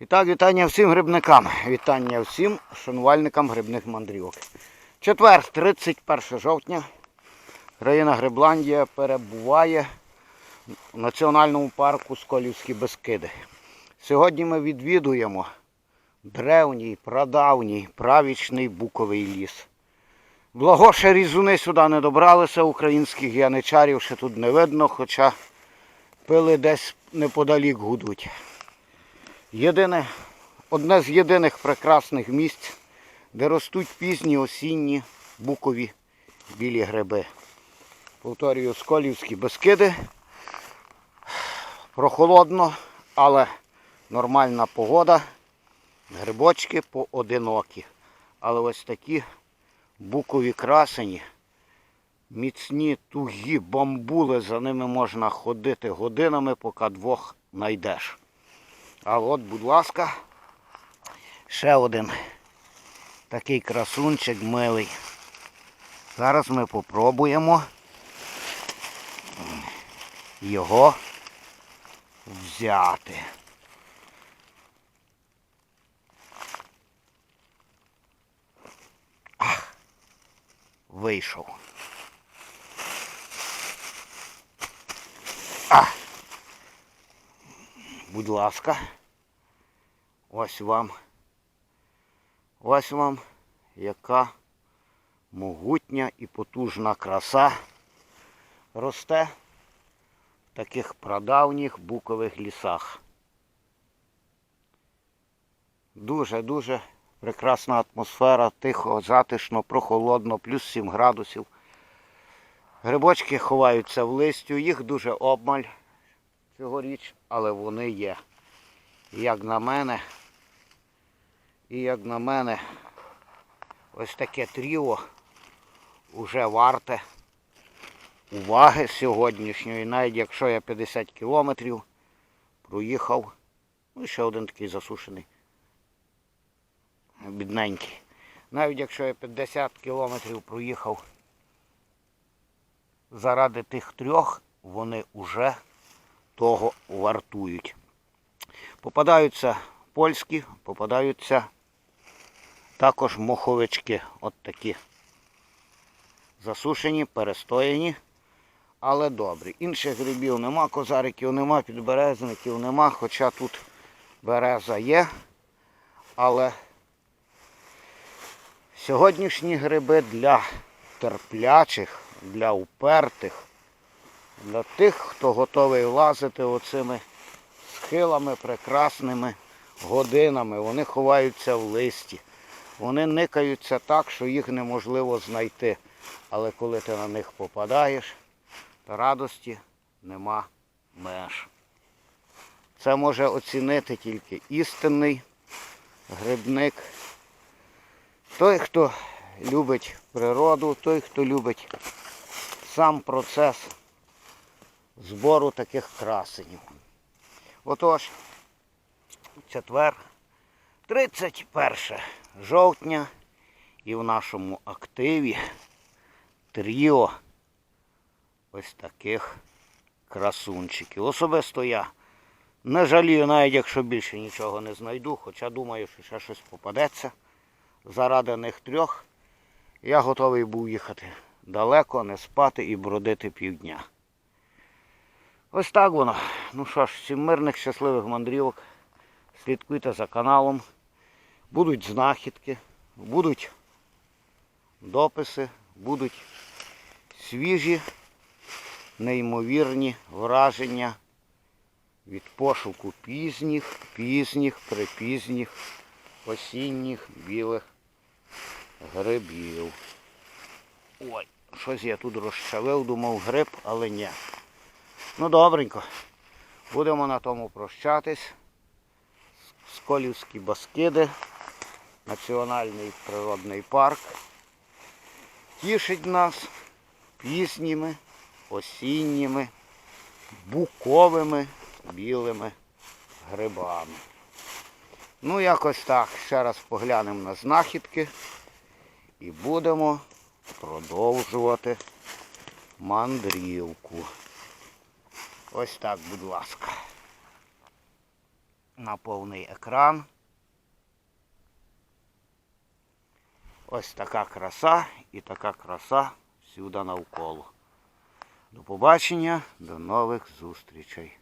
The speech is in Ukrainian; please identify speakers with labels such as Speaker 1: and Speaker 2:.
Speaker 1: І так, вітання всім грибникам. Вітання всім шанувальникам грибних мандрівок. Четвер, 31 жовтня. Країна Грибландія перебуває в національному парку Сколівські Бескиди. Сьогодні ми відвідуємо древній, прадавній, правічний буковий ліс. Благо, ще різуни сюди не добралися, українських яничарів ще тут не видно, хоча пили десь неподалік гудуть. Єдине, одне з єдиних прекрасних місць, де ростуть пізні осінні букові білі гриби. Повторюю, Сколівські Бескиди. Прохолодно, але нормальна погода. Грибочки поодинокі. Але ось такі букові красені, міцні, тугі бамбули, за ними можна ходити годинами, поки двох знайдеш. А от, будь ласка, ще один такий красунчик милий. Зараз ми попробуємо його взяти. Ах, вийшов. А, будь ласка. Ось вам. Ось вам яка могутня і потужна краса росте в таких прадавніх букових лісах. Дуже-дуже прекрасна атмосфера, тихо, затишно, прохолодно, плюс 7 градусів. Грибочки ховаються в листю, їх дуже обмаль цьогоріч, але вони є. Як на мене, і як на мене, ось таке тріо уже варте уваги сьогоднішньої. Навіть якщо я 50 кілометрів проїхав, ну ще один такий засушений, бідненький. Навіть якщо я 50 кілометрів проїхав заради тих трьох, вони вже того вартують. Попадаються польські, попадаються також моховички. От такі засушені, перестояні, але добрі. Інших грибів нема, козариків нема, підберезників нема, хоча тут береза є. Але сьогоднішні гриби для терплячих, для упертих, для тих, хто готовий лазити оцими схилами прекрасними годинами. Вони ховаються в листі. Вони никаються так, що їх неможливо знайти. Але коли ти на них попадаєш, то радості нема меж. Це може оцінити тільки істинний грибник. Той, хто любить природу, той, хто любить сам процес збору таких красенів. Отож, четвер, 31 жовтня і в нашому активі тріо ось таких красунчиків. Особисто я не жалію, навіть якщо більше нічого не знайду, хоча думаю, що ще щось попадеться. Заради них трьох я готовий був їхати далеко, не спати і бродити півдня. Ось так воно. Ну що ж, всім мирних, щасливих мандрівок. Слідкуйте за каналом. Будуть знахідки, будуть дописи, будуть свіжі, неймовірні враження від пошуку пізніх, пізніх, припізніх, осінніх білих грибів. Ой, щось я тут розчавив, думав гриб, але ні. Ну добренько. Будемо на тому прощатись. Сколівські Баскиди, Національний природний парк. Тішить нас пісніми, осінніми, буковими білими грибами. Ну, якось так. Ще раз поглянемо на знахідки і будемо продовжувати мандрівку. Ось так, будь ласка. на повний екран. Ось така краса і така краса всюди навколо. До побачення, до нових зустрічей.